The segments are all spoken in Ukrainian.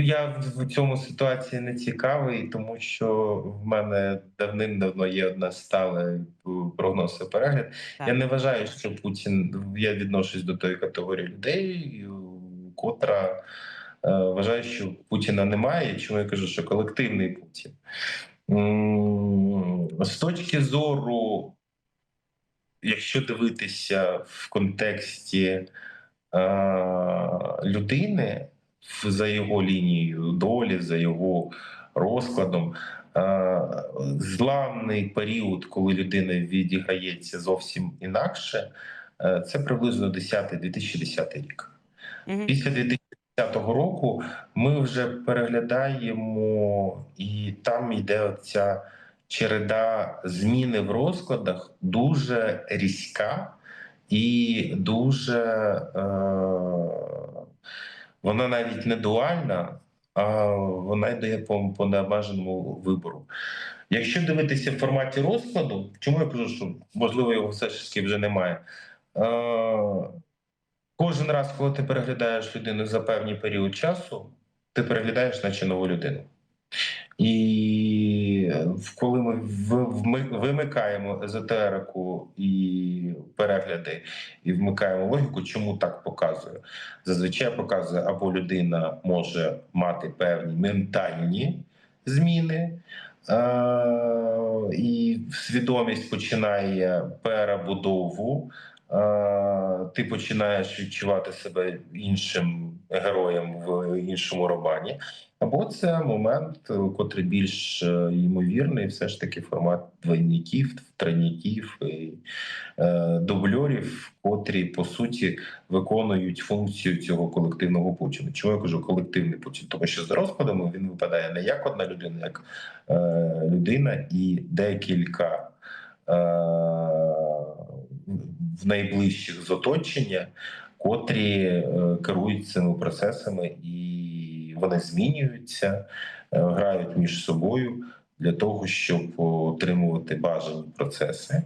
Я в цьому ситуації не цікавий, тому що в мене давним-давно є одна стале прогноз і перегляд. Так. Я не вважаю, що Путін я відношусь до тої категорії людей, котра е, вважає, що Путіна немає. Чому я кажу, що колективний Путін з точки зору, якщо дивитися в контексті е, людини за його лінією долі, за його розкладом. е, Зламний період, коли людина відіграється зовсім інакше, е, це приблизно 10 2010 рік. Після 2010 року ми вже переглядаємо, і там йде ця череда зміни в розкладах дуже різка і дуже е, вона навіть не дуальна, а вона йде по, по необмеженому вибору. Якщо дивитися в форматі розкладу, чому я кажу, що можливо його все ж таки вже немає. Е, Кожен раз, коли ти переглядаєш людину за певний період часу, ти переглядаєш наче нову людину. І коли ми вимикаємо езотерику і перегляди, і вмикаємо логіку, чому так показує? Зазвичай показує, або людина може мати певні ментальні зміни, е- і свідомість починає перебудову. Е, Ти починаєш відчувати себе іншим героєм в іншому романі. Або це момент, е, котрий більш е, ймовірний, все ж таки формат двойників, тройників і дубльорів, котрі по суті виконують функцію цього колективного Путіна. Чому я кажу колективний Путін? Тому що за розкладами він випадає не як одна людина, як людина і декілька. В найближчих з оточення, котрі е, керують цими процесами, і вони змінюються, е, грають між собою для того, щоб отримувати бажані процеси,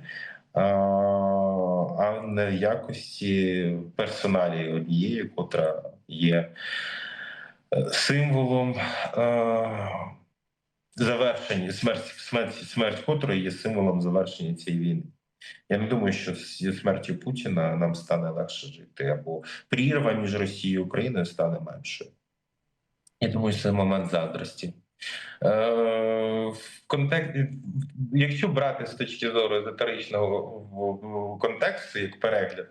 а, не в якості персоналі однієї, котра є е, символом. Завершення смерть, смерть, смерть котрої є символом завершення цієї війни. Я не думаю, що зі смертю Путіна нам стане легше жити, або прірва між Росією і Україною стане меншою. Я думаю, це момент заздрості. Е, в контексті, якщо брати з точки зору езотеричного контексту, як перегляд,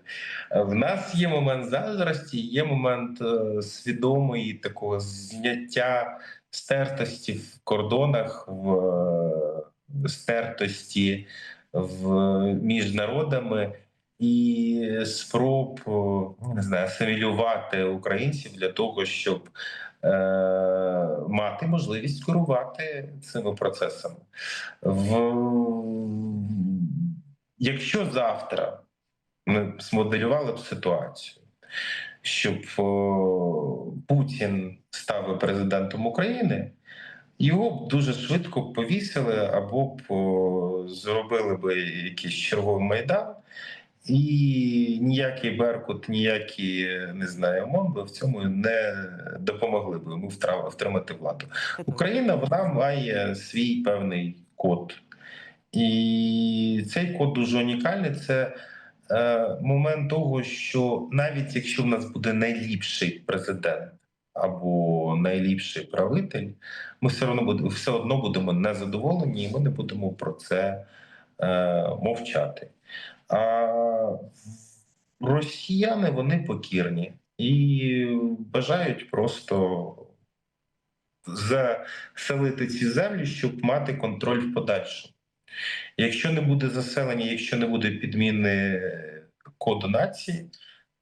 в нас є момент заздрості, є момент е, свідомої такого зняття стертості в кордонах, в е, стертості в між народами і спроб не знаю, асимілювати українців для того, щоб е, мати можливість керувати цими процесами. В... Якщо завтра ми змоделювали б ситуацію, щоб о, Путін став президентом України. Його б дуже швидко повісили або б зробили б якийсь черговий майдан, і ніякий Беркут, ніякі не знаю, ОМОН би в цьому не допомогли б йому втримати владу. Україна вона має свій певний код, і цей код дуже унікальний. Це е, момент того, що навіть якщо в нас буде найліпший президент або найліпший правитель, ми все одно будемо все одно будемо незадоволені, і ми не будемо про це е, мовчати. А росіяни вони покірні і бажають просто заселити ці землі, щоб мати контроль в подальшому. Якщо не буде заселення, якщо не буде підміни коду нації,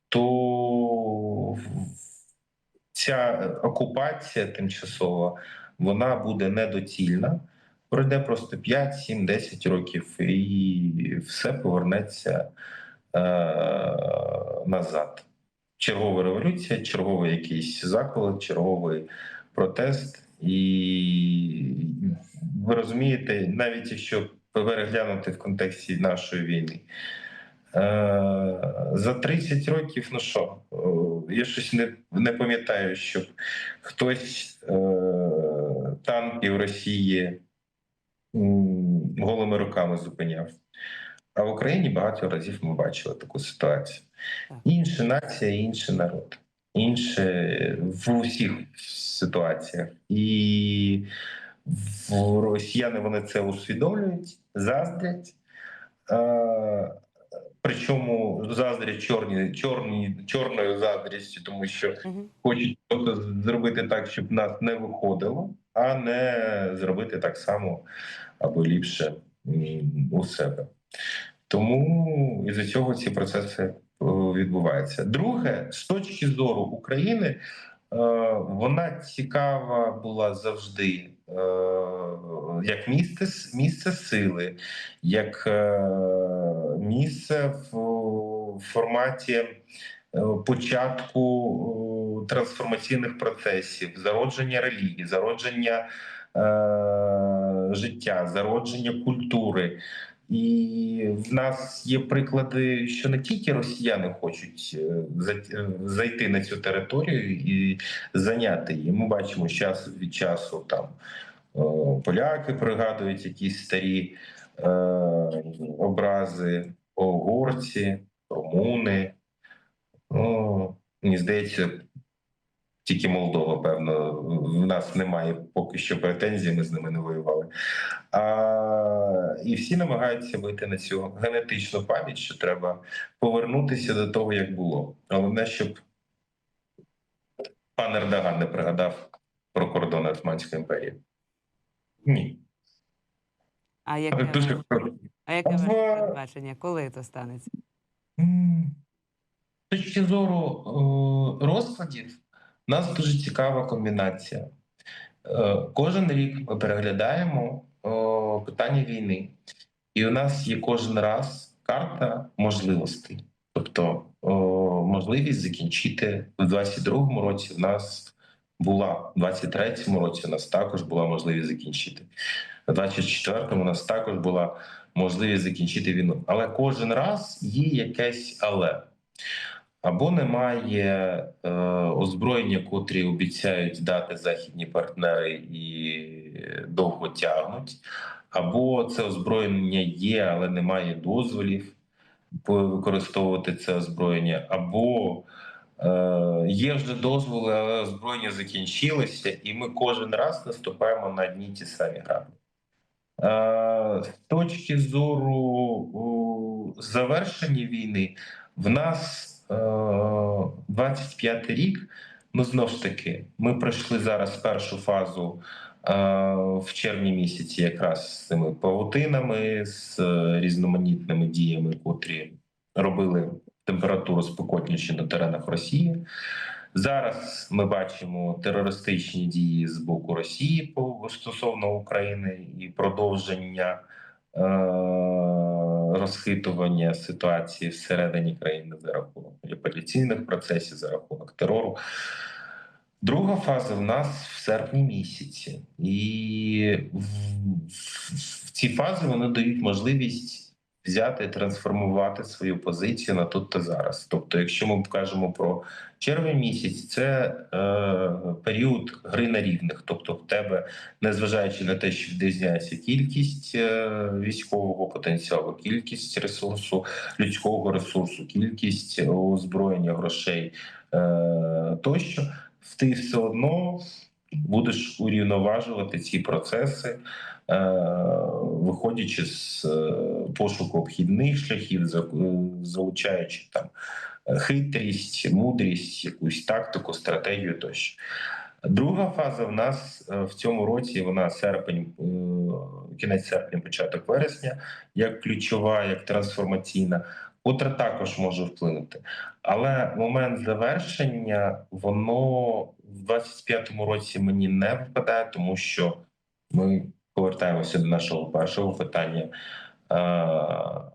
то ця окупація тимчасова вона буде недоцільна. Пройде просто 5, 7, 10 років, і все повернеться е, назад. Чергова революція, черговий якийсь заколот, черговий протест. І ви розумієте, навіть якщо переглянути в контексті нашої війни, е, за 30 років, ну що, е, я щось не, не пам'ятаю, щоб хтось е, танки в Росії голими руками зупиняв. А в Україні багато разів ми бачили таку ситуацію. Інша нація, інший народ, інше в усіх ситуаціях. І в росіяни вони це усвідомлюють, заздрять. Е, Причому заздрять чорні, чорні, чорною заздрістю, тому що Мгм. хочуть просто зробити так, щоб нас не виходило, а не зробити так само або ліпше у себе. Тому із-за цього ці процеси е, відбуваються. Друге, з точки зору України, е, вона цікава була завжди е, як місце, місце сили, як е, місце в форматі е, початку трансформаційних процесів, зародження релігії, зародження е, життя, зародження культури. І в нас є приклади, що не тільки росіяни хочуть е, зайти на цю територію і зайняти її. Ми бачимо час від часу там поляки пригадують якісь старі е, образи, угорці, румуни. Ну, мені здається, тільки Молдова, певно, в нас немає поки що претензій, ми з ними не воювали. А, і всі намагаються вийти на цю генетичну пам'ять, що треба повернутися до того, як було. Головне, щоб пан Ердоган не пригадав про кордони Османської імперії. Ні. А яке, Дуже а яке ваше передбачення? Коли це станеться? З точки зору е, розкладів, у нас дуже цікава комбінація. Е, Кожен рік ми переглядаємо е, питання війни, і у нас є кожен раз карта можливостей. Тобто можливість закінчити в 22-му році. В нас була в 23-му році. У нас також була можливість закінчити. В 24-му у нас також була можливість закінчити війну. Але кожен раз є якесь але. Або немає е, озброєння, котрі обіцяють дати західні партнери і довго тягнуть, або це озброєння є, але немає дозволів використовувати це озброєння, або є вже дозволи, але озброєння закінчилося, і ми кожен раз наступаємо на одні ті самі граблі. Е, З точки зору завершення війни, в нас е, 25 рік. Ну знов ж таки, ми пройшли зараз першу фазу е, в червні місяці, якраз з цими павутинами, з е, різноманітними діями, котрі робили температуру спекотніше на теренах Росії. Зараз ми бачимо терористичні дії з боку Росії стосовно України і продовження е, розхитування ситуації всередині країни за рахунок маніпуляційних процесів, за рахунок терору. Друга фаза в нас в серпні місяці, і в, в, в ці фази вони дають можливість взяти і трансформувати свою позицію на тут та зараз. Тобто, якщо ми кажемо про червень місяць, це е, період гри на рівних. Тобто, в тебе, незважаючи на те, що відрізняється кількість е, військового потенціалу, кількість ресурсу, людського ресурсу, кількість озброєння грошей е, тощо, ти все одно будеш урівноважувати ці процеси. Е, Виходячи з е, пошуку обхідних шляхів, е, залучаючи там хитрість, мудрість, якусь тактику, стратегію тощо. Друга фаза в нас в цьому році вона серпень, кінець серпня, початок вересня, як ключова, як трансформаційна, котра також може вплинути. Але момент завершення воно в 25-му році мені не випадає, тому що ми повертаємося до нашого першого питання. Е,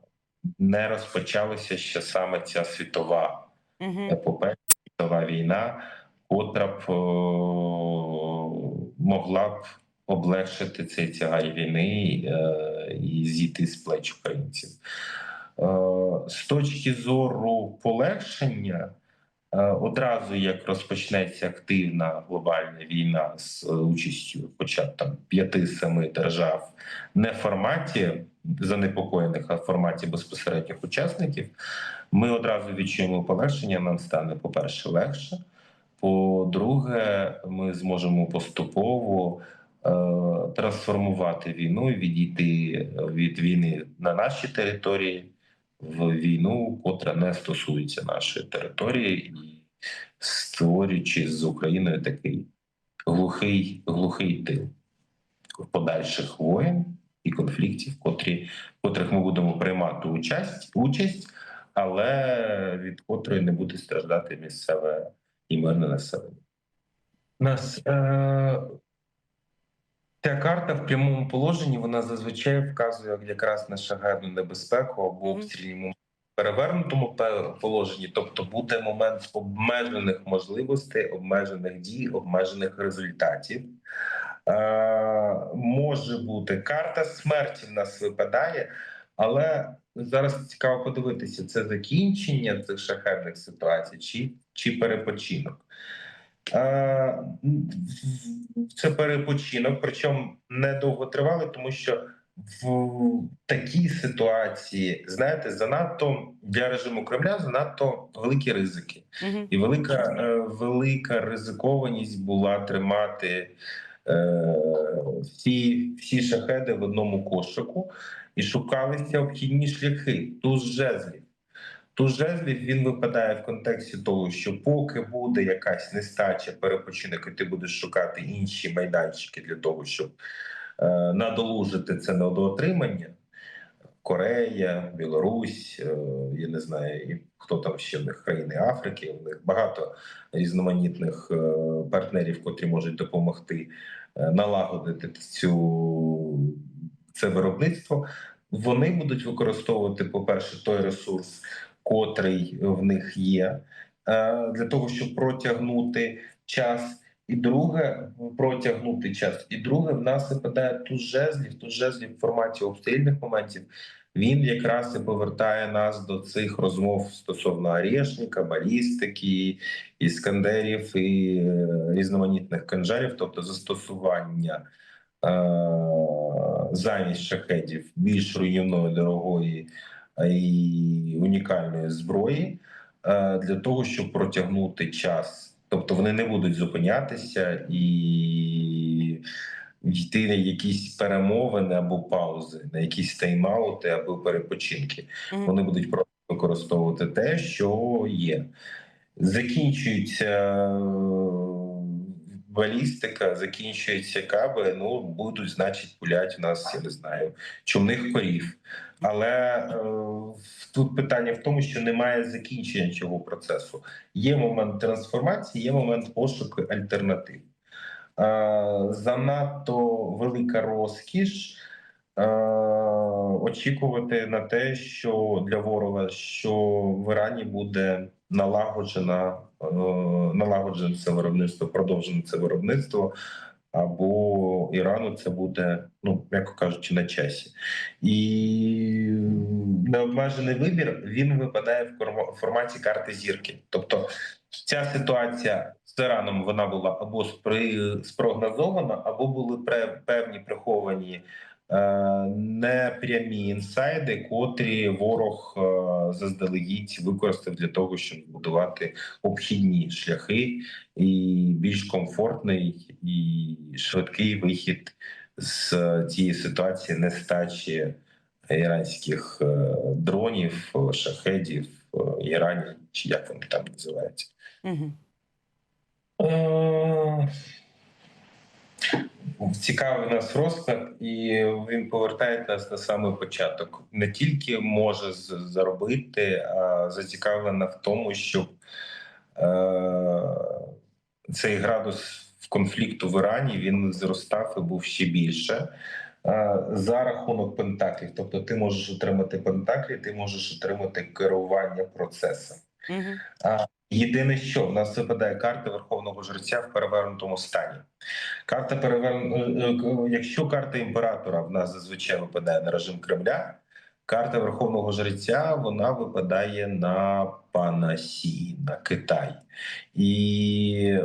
Не розпочалася ще саме ця світова епопея, світова війна, котра б могла б облегшити цей тягар війни е, і зійти з плеч українців. Е, З точки зору полегшення, Одразу як розпочнеться активна глобальна війна з е, участю, хоча б там п'яти-семи держав, не в форматі занепокоєних, а в форматі безпосередніх учасників, ми одразу відчуємо полегшення. Нам стане, по-перше, легше. По-друге, ми зможемо поступово е, трансформувати війну, відійти від війни на нашій території в війну, котра не стосується нашої території, і створюючи з Україною такий глухий, глухий тил подальших воєн і конфліктів, котрі, котрих ми будемо приймати участь, участь, але від котрої не буде страждати місцеве і мирне населення. Нас е- ця карта в прямому положенні вона зазвичай вказує якраз на шагарну небезпеку або Мгм. обстрільні перевернутому положенні, тобто буде момент обмежених можливостей, обмежених дій, обмежених результатів. Е, може бути карта смерті в нас випадає, але зараз цікаво подивитися, це закінчення цих шахетних ситуацій чи, чи перепочинок. Це перепочинок, причому недовго тривалий, тому що в такій ситуації, знаєте, занадто для режиму Кремля занадто великі ризики. Мгм. І велика, е, велика ризикованість була тримати е, всі, всі шахеди в одному кошику і шукалися обхідні шляхи. Туз жезлів. Туз жезлів він випадає в контексті того, що поки буде якась нестача перепочинок, і ти будеш шукати інші майданчики для того, щоб е, надолужити це недоотримання. Корея, Білорусь, е, я не знаю, і хто там ще в них країни Африки. У них багато різноманітних е, партнерів, котрі можуть допомогти е, налагодити цю це виробництво. Вони будуть використовувати, по-перше, той ресурс, котрий в них є, е, для того, щоб протягнути час. І друге, протягнути час. І друге, в нас випадає туз жезлів, туз жезлів в форматі обстрільних моментів. Він якраз і повертає нас до цих розмов стосовно Орешника, балістики, іскандерів і е, різноманітних канжарів, тобто застосування е- замість шахедів більш руйнівної, дорогої і унікальної зброї е- для того, щоб протягнути час. Тобто вони не будуть зупинятися і йти на якісь перемовини або паузи, на якісь тайм-аути або перепочинки. Мгм. Вони будуть просто використовувати те, що є. Закінчується е, балістика, закінчується каби. Ну будуть, значить, пулять у нас, я не знаю, чумних корів. Але е, тут питання в тому, що немає закінчення цього процесу. Є момент трансформації, є момент пошуку альтернатив. Е, занадто велика розкіш е, очікувати на те, що для ворога, що в Ірані буде налагоджена е, налагоджене це виробництво, продовжене це виробництво. Або Ірану це буде, ну м'яко кажучи, на часі, і необмежений вибір він випадає в форматі карти зірки. Тобто, ця ситуація з Іраном вона була або спрогнозована, або були певні приховані непрямі інсайди, котрі ворог е, заздалегідь використав для того, щоб збудувати обхідні шляхи і більш комфортний і швидкий вихід з цієї ситуації нестачі іранських е, дронів, е, шахедів, е, Ірані, чи як вони там називаються. Мгм. Цікавий нас розклад, і він повертає нас на самий початок. Не тільки може заробити, а зацікавлена в тому, щоб е, цей градус в конфлікту в Ірані він зростав і був ще більше. е, За рахунок пентаклів, тобто ти можеш отримати пентаклі, ти можеш отримати керування процесом. Мгм. Єдине, що в нас випадає карта Верховного Жреця в перевернутому стані. Карта перевер... е, е, Якщо карта імператора в нас зазвичай випадає на режим Кремля, карта Верховного Жреця вона випадає на пана Сі, на Китай. І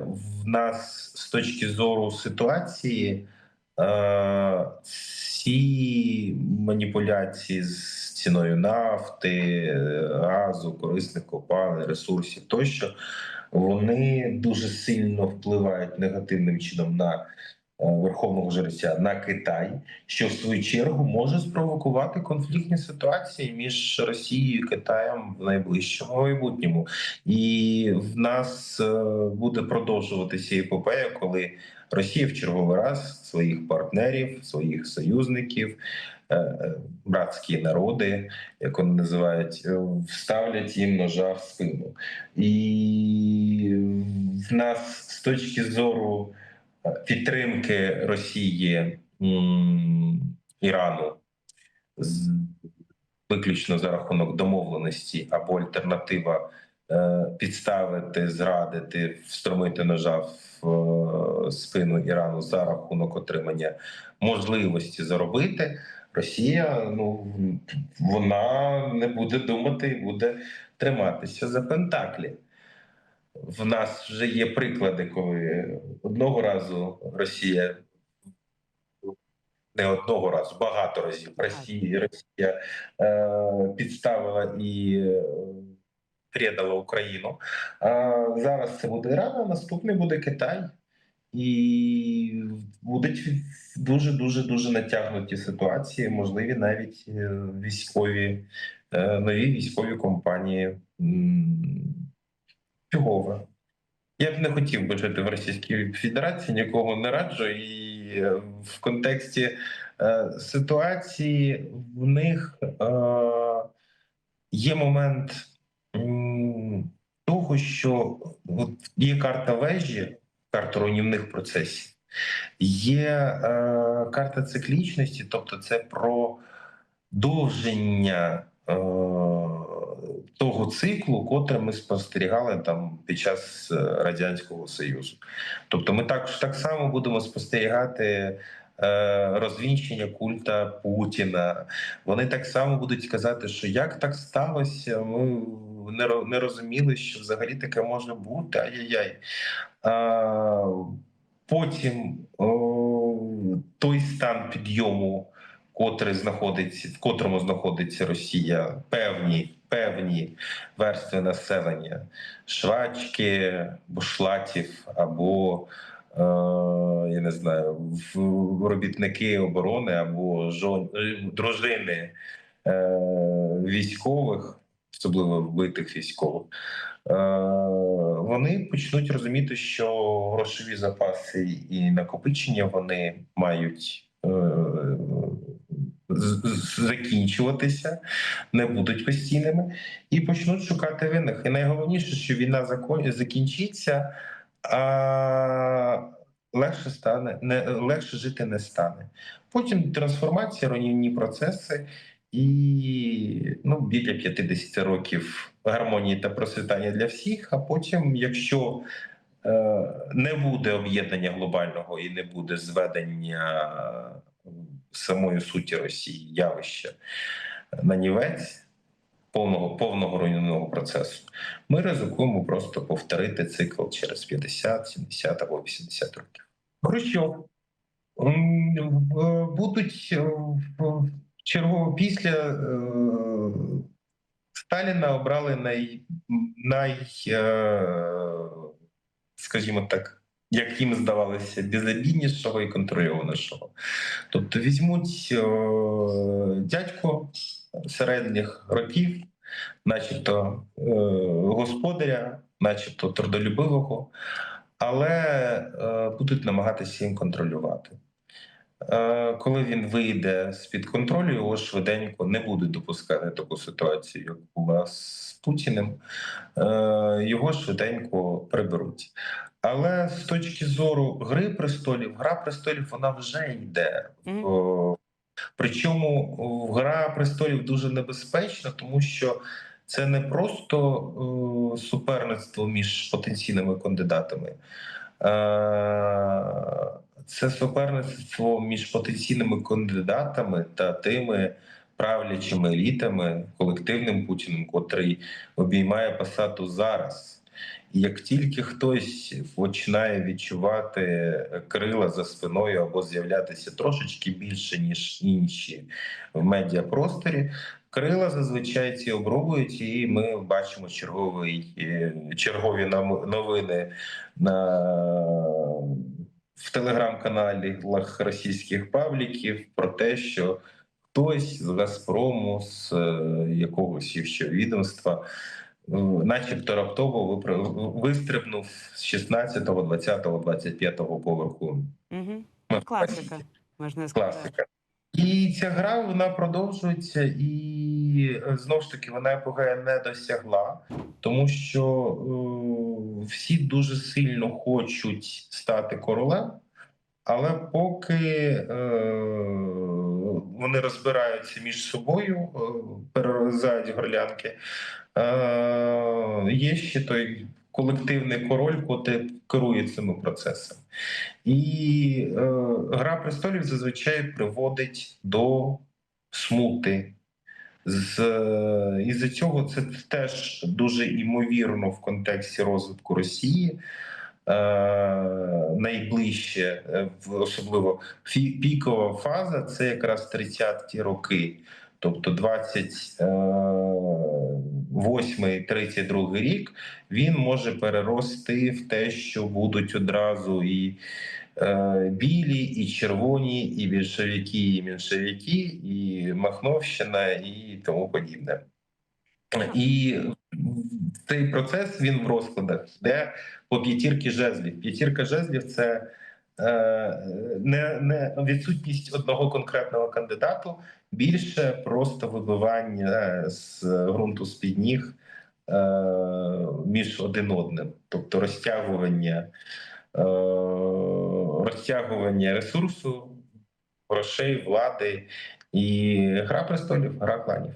в нас з точки зору ситуації е, ці маніпуляції з ціною нафти, газу, корисних копалин, ресурсів тощо, вони дуже сильно впливають негативним чином на е, Верховного Жреця на Китай, що в свою чергу може спровокувати конфліктні ситуації між Росією і Китаєм в найближчому майбутньому. І в нас е, буде продовжуватися епопея, коли Росія в черговий раз своїх партнерів, своїх союзників, братські народи, як вони називають, е, вставлять їм ножа в спину. І в нас з точки зору е, підтримки Росії Ірану виключно за рахунок домовленості або альтернатива е, підставити, зрадити, встромити ножа в е, спину Ірану за рахунок отримання можливості заробити. Росія ну вона не буде думати і буде триматися за пентаклі. В нас вже є приклади, коли одного разу Росія не одного разу, багато разів Росія, Росія е, підставила і е, предала Україну. А зараз це буде Іран, а наступний буде Китай. І будуть дуже дуже дуже натягнуті ситуації, можливі навіть е, військові е, нові військові компанії. Фігове. Я б не хотів би жити в Російській Федерації, нікого не раджу. І е, в контексті е, ситуації в них е, є момент м, того, що от є карта вежі, карта руйнівних процесів, є е, карта циклічності, тобто це про довження е, того циклу, котре ми спостерігали там під час е, радянського союзу. Тобто, ми також так само будемо спостерігати. е, Розвінчення культа Путіна. Вони так само будуть казати, що як так сталося, ми не розуміли, що взагалі таке може бути. Ай-яй-яй. Потім той стан підйому, котрий знаходиться, в котрому знаходиться Росія, певні, певні верстви населення, швачки, бушлатів або е, я не знаю, робітники оборони або жон, е, дружини е, військових, особливо вбитих військових. Е, вони почнуть розуміти, що грошові запаси і накопичення вони мають е, закінчуватися, не будуть постійними, і почнуть шукати винних. І найголовніше, що війна закінчиться, а легше стане, не легше жити не стане. Потім трансформація, руйнівні процеси. І ну, біля 50 років гармонії та процвітання для всіх. А потім, якщо е, не буде об'єднання глобального і не буде зведення е, самої суті Росії явища на нівець повного повного руйнівного процесу, ми ризикуємо просто повторити цикл через 50, 70 або 80 років. Хрущов будуть е, чергово після е, Сталіна обрали най, най е, скажімо так, як їм здавалося, безобіднішого і контрольованішого. Тобто візьмуть е, дядько середніх років, начебто е, господаря, начебто трудолюбивого, але е, будуть намагатися їм контролювати. Е, Коли він вийде з під контролю, його швиденько не будуть допускати таку ситуацію, як була з Путіним. Е, Його швиденько приберуть. Але з точки зору гри престолів, гра престолів вона вже йде. Мгм. Причому гра престолів дуже небезпечна, тому що це не просто суперництво між потенційними кандидатами. Це суперництво між потенційними кандидатами та тими, правлячими елітами, колективним Путіним, котрий обіймає посаду зараз. Як тільки хтось починає відчувати крила за спиною або з'являтися трошечки більше ніж інші в медіапросторі, крила зазвичай ці обрубують, і ми бачимо черговий е, чергові новини на в телеграм-каналах російських пабліків про те, що хтось з Газпрому, з е, якогось ще відомства, е, начебто раптово вистрибнув з 16, 20, 25 поверху. Угу. Класика, можна сказати. Класика. І ця гра вона продовжується, і е, знову ж таки вона епогея не досягла, тому що е, всі дуже сильно хочуть стати королем, але поки е, вони розбираються між собою, е, перерізають горлянки, е, є ще той колективний король, котрий керує цими процесами. І е, Гра престолів зазвичай приводить до смути. З, е, із-за цього це теж дуже імовірно в контексті розвитку Росії. Е, найближче, е, особливо пікова фаза це якраз 30-ті роки. Тобто 28-32 рік він може перерости в те, що будуть одразу і е, білі, і червоні, і більшовики, і меншовики, і Махновщина, і тому подібне. І цей процес він в розкладах йде по п'ятірки жезлів. П'ятірка жезлів це е, не, не відсутність одного конкретного кандидату, більше просто вибивання з ґрунту з-під ніг е, між один одним, тобто розтягування, е, розтягування ресурсу, грошей, влади і гра престолів, гра кланів.